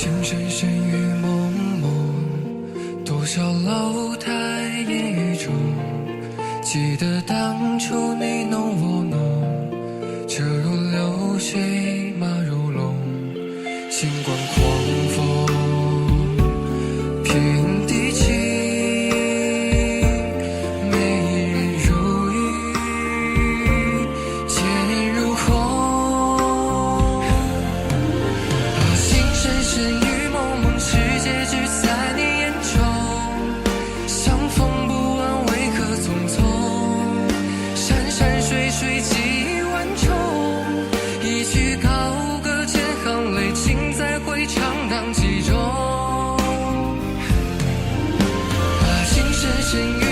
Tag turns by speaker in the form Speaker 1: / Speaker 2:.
Speaker 1: 情深深雨蒙蒙多少楼台烟雨中记得当初你侬我侬车如流水马如龙尽管狂风平烟雨蒙蒙，世界只在你眼中，相逢不晚。为何匆匆？山山水水几万重，一曲高歌千行泪。情在回肠荡气中，把情深深。